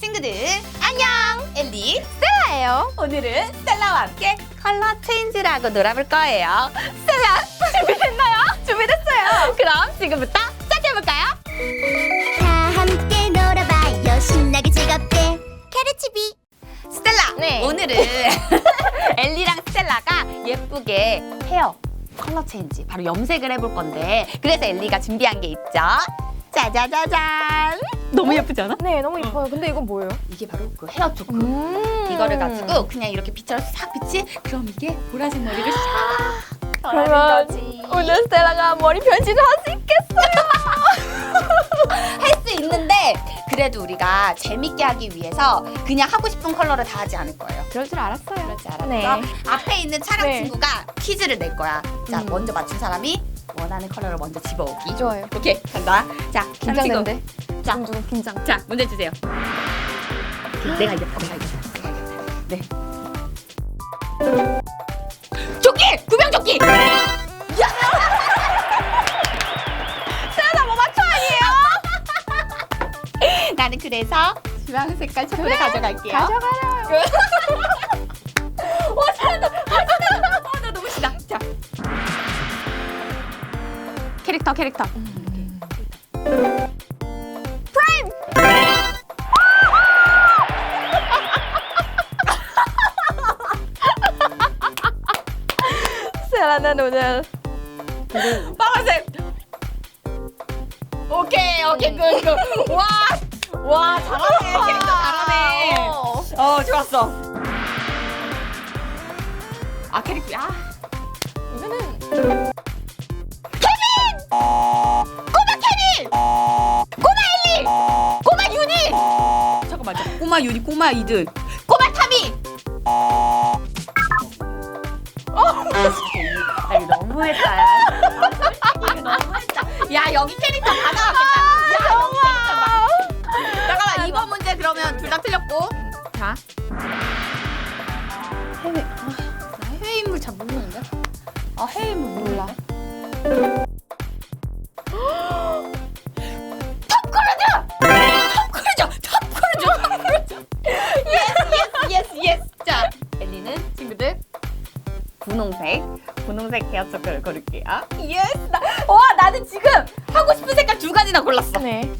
친구들 안녕 엘리 스텔라예요. 오늘은 스텔라와 함께 컬러 체인지라고 놀아볼 거예요 스텔라 준비됐나요? 준비됐어요 그럼 지금부터 시작해볼까요? 다 함께 놀아봐요 신나게 즐겁게 캐르치비 스텔라 네. 오늘은 엘리랑 스텔라가 예쁘게 헤어 컬러 체인지 바로 염색을 해볼 건데 그래서 엘리가 준비한 게 있죠 짜자자잔 너무 예쁘지 않아? 네, 너무 이뻐요. 근데 이건 뭐예요? 이게 바로 그 헤어 초크 음. 이거를 가지고 그냥 이렇게 빛처럼 싹 빛이 그럼 이게 보라색 머리를 싹 그러면 오늘 스텔라가 머리 변신을 할수 있겠어요. 할수 있는데 그래도 우리가 재밌게 하기 위해서 그냥 하고 싶은 컬러를 다 하지 않을 거예요 그럴 줄 알았어요. 그렇지 알았어? 네. 앞에 있는 차량 네. 친구가 퀴즈를 낼 거야 자 음. 먼저 맞춘 사람이 원하는 컬러를 먼저 집어오기 좋아요. 오케이 간다 자 긴장되는데. 자. 좀 긴장. 자 문제 주세요 내가 이겼다 내가 이겼다 내가 이겼다 네 조끼 구명 조끼 뭐 맞춰 아니에요? 나는 그래서 주황 색깔 초콜릿 가져갈게요. 가져가요. 와. 아, 잘한다. 아, 캐릭터 캐릭터. 프라임. 스텔라는 오늘 빨간색. 오케이 오케이 굿굿. 와. 와 잘하네 캐릭터 잘하네. 어. 어 좋았어. 아 캐릭터 아 이거는 꼬마 유니 꼬마 이들. 꼬마 타미. 아, 이거 너무했다. 야. 이거 너무했다. 야 여기 캐릭터 다 나왔겠다. 야 여기 캐릭터 나. 잠깐만 이번 문제 그러면 둘 다 틀렸고. 자. 해외. 아, 나 해외 인물 잘 모르는데. 아 해외 인물 몰라. 초크를 고를게요. 예스! 나, 와 나는 지금 하고 싶은 색깔 두 가지나 골랐어. 네.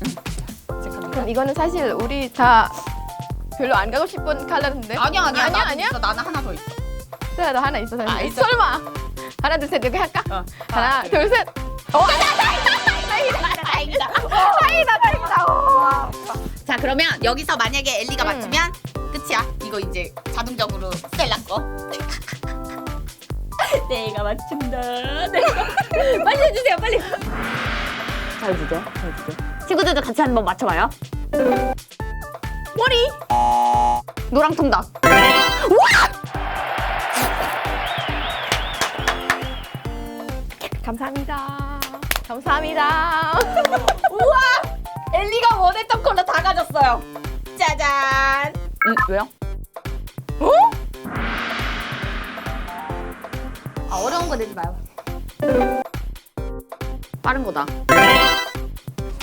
잠깐만. 그럼 이거는 사실 우리 다 별로 안 가고 싶은 컬러인데. 아니야 아니야 아니야, 아니야? 있어. 나는 하나 더 있어. 스텔라 너 하나 있어. 사실. 아, 있어? 설마. 하나 둘 셋 이렇게 할까? 어. 하나 그래. 둘 셋. 어. 다행이다 다행이다. 다행이다 다행이다. 오. 자 그러면 여기서 만약에 엘리가 음. 맞추면 끝이야. 이거 이제 자동적으로 스텔라 거. 내가 맞춘다. 내가 빨리 해주세요 빨리. 잘 주세요. 잘 주세요. 친구들도 같이 한번 맞춰봐요. 머리. 노랑 통닭. 감사합니다. 감사합니다. 우와! 엘리가 원했던 컬러 다 가졌어요. 짜잔. 응 왜요? 어려운 거 내지 마요. 빠른 거다.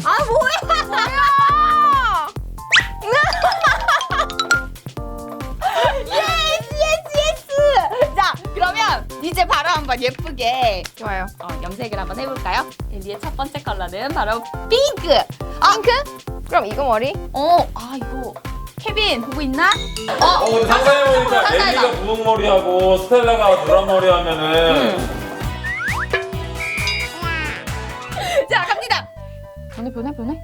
아 뭐야? 뭐야? 예스 예스 예스. 자 그러면 이제 바로 한번 예쁘게 좋아요. 어, 염색을 한번 해볼까요? 엘리의 첫 번째 컬러는 바로 핑크. 아, 핑크? 그럼 이거 머리? 어, 아 이거 케빈 보고 있나? 어, 어, 근데 상상해보니까 상상해봐. 엘리가 분홍머리하고 스텔라가 노란머리 하면은 자 갑니다. 변해 변해 변해.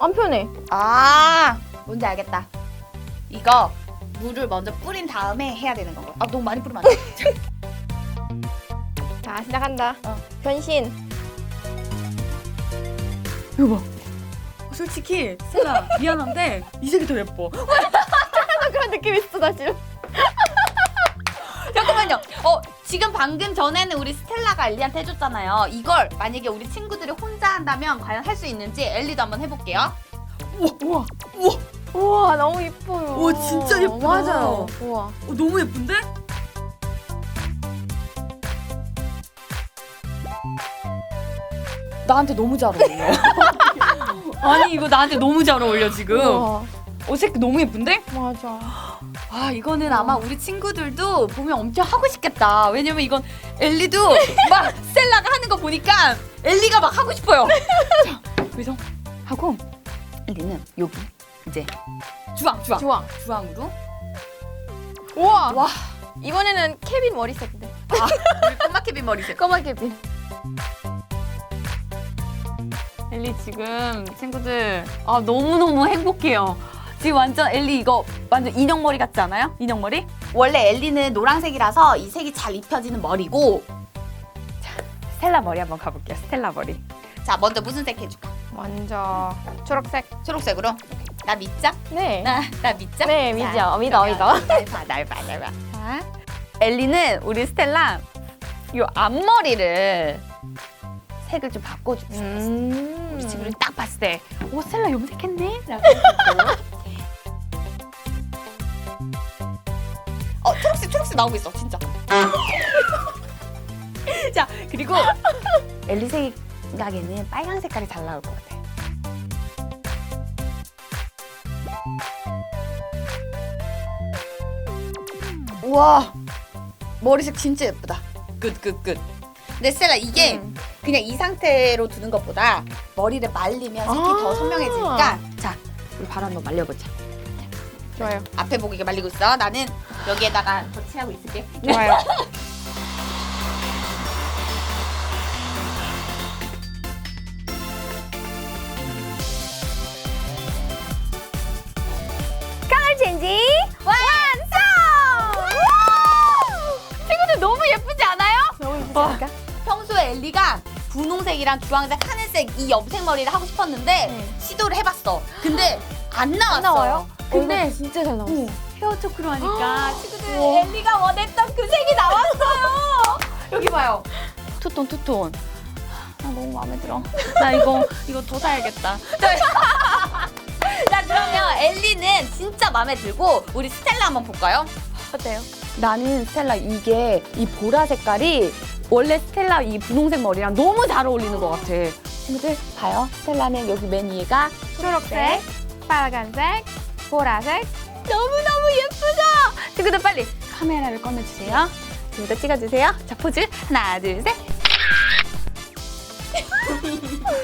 안 편해. 아, 뭔지 알겠다. 이거 물을 먼저 뿌린 다음에 해야 되는 거고. 아, 너무 많이 뿌리면 안 돼. 자 시작한다. 어. 변신. 이거 봐. 솔직히 슬라 미안한데 이 색이 더 예뻐. 아, 그런 느낌 있어 나 지금. 잠깐만요. 어, 지금 방금 전에는 우리 스텔라가 엘리한테 해줬잖아요. 이걸 만약에 우리 친구들이 혼자 한다면 과연 할 수 있는지 엘리도 한번 해볼게요. 우와, 우와, 우와. 우와 너무 이뻐요. 오, 진짜 예쁘다. 맞아요. 우와. 어, 너무 예쁜데? 나한테 너무 잘 어울려. 아니 이거 나한테 너무 잘 어울려 지금. 우와. 옷색 너무 예쁜데? 맞아. 아 이거는 아마 우리 친구들도 보면 엄청 하고 싶겠다. 왜냐면 이건 엘리도 막 스텔라가 하는 거 보니까 엘리가 막 하고 싶어요. 자, 그래서 하고 엘리는 여기 이제 주황 주황 좋아. 주황으로 우와. 와 이번에는 케빈 머리 색인데. 아, 우리 꼬마 케빈 머리색. 까만 케빈. 엘리 지금 친구들 아 너무 너무 행복해요. 지금 완전 엘리 이거 완전 인형 머리 같지 않아요? 인형 머리? 원래 엘리는 노란색이라서 이 색이 잘 입혀지는 머리고. 자 스텔라 머리 한번 가볼게요. 스텔라 머리. 자 먼저 무슨 색 해줄까? 먼저 초록색. 초록색으로. 나 믿자? 네. 나, 나 믿자? 네, 자, 믿어, 믿어, 그러면 믿어. 날 봐, 날 봐, 날 봐. 자, 엘리는 우리 스텔라 요 앞머리를 색을 좀 바꿔줍시다. 음. 우리 친구를 딱 봤을 때, 오, 스텔라 염색했네? 라고. 어, 초록색, 초록색 나오고 있어, 진짜. 자, 그리고 엘리 생각에는 빨간 색깔이 잘 나올 것 같아. 우와, 머리색 진짜 예쁘다. 끝, 끝, 끝. 근데 스텔라 이게 음. 그냥 이 상태로 두는 것보다 머리를 말리면 색이 더 아. 선명해지니까 자 우리 바로 한번 말려보자 좋아요. 앞에 보기가 말리고 있어 나는 여기에다가 덧칠하고 있을게 좋아요. 분홍색이랑 주황색 하늘색 이 염색 머리를 하고 싶었는데 네. 시도를 해봤어 근데 안 나왔어 안 나와요? 근데 근데 진짜 잘 나왔어. 오, 헤어 초크로 하니까 친구들 우와. 엘리가 원했던 그 색이 나왔어요. 여기 봐요. 투톤 투톤. 아 너무 마음에 들어. 나 이거 이거 더 사야겠다. 자 그러면 엘리는 진짜 마음에 들고 우리 스텔라 한번 볼까요? 어때요? 나는 스텔라 이게 이 보라 색깔이 원래 스텔라 이 분홍색 머리랑 너무 잘 어울리는 것 같아. 친구들 봐요. 스텔라는 여기 맨 위가 초록색, 빨간색, 보라색. 너무너무 예쁘죠? 친구들 빨리 카메라를 꺼내주세요. 친구들 찍어주세요. 자, 포즈. 하나, 둘, 셋.